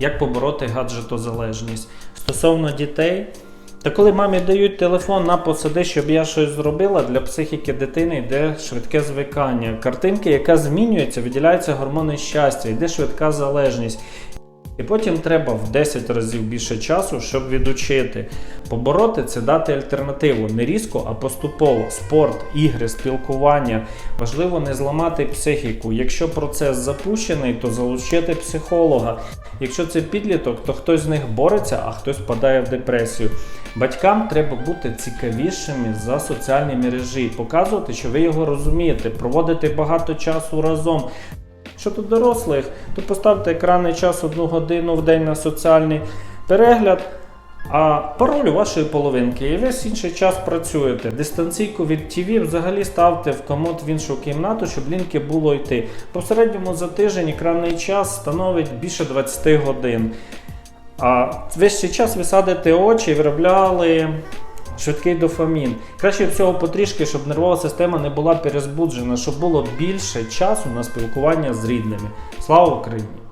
як побороти гаджетозалежність. Стосовно дітей, та коли мамі дають телефон на посади, щоб я щось зробила, для психіки дитини йде швидке звикання. Картинки, яка змінюється, виділяються гормони щастя, йде швидка залежність. І потім треба в 10 разів більше часу, щоб відучити. Побороти це дати альтернативу не різко, а поступово. Спорт, ігри, спілкування. Важливо не зламати психіку. Якщо процес запущений, то залучити психолога. Якщо це підліток, то хтось з них бореться, а хтось впадає в депресію. Батькам треба бути цікавішими за соціальні мережі, показувати, що ви його розумієте, проводити багато часу разом. Тут дорослих, то поставте екранний час одну годину в день на соціальний перегляд, а пароль у вашої половинки, і весь інший час працюєте. Дистанційку від ТВ взагалі ставте в комод в іншу кімнату, щоб лінки було йти. По середньому за тиждень екранний час становить більше 20 годин. А весь цей час ви садите очі і виробляли швидкий дофамін. Краще всього потрішки, щоб нервова система не була перезбуджена, щоб було більше часу на спілкування з рідними. Слава Україні!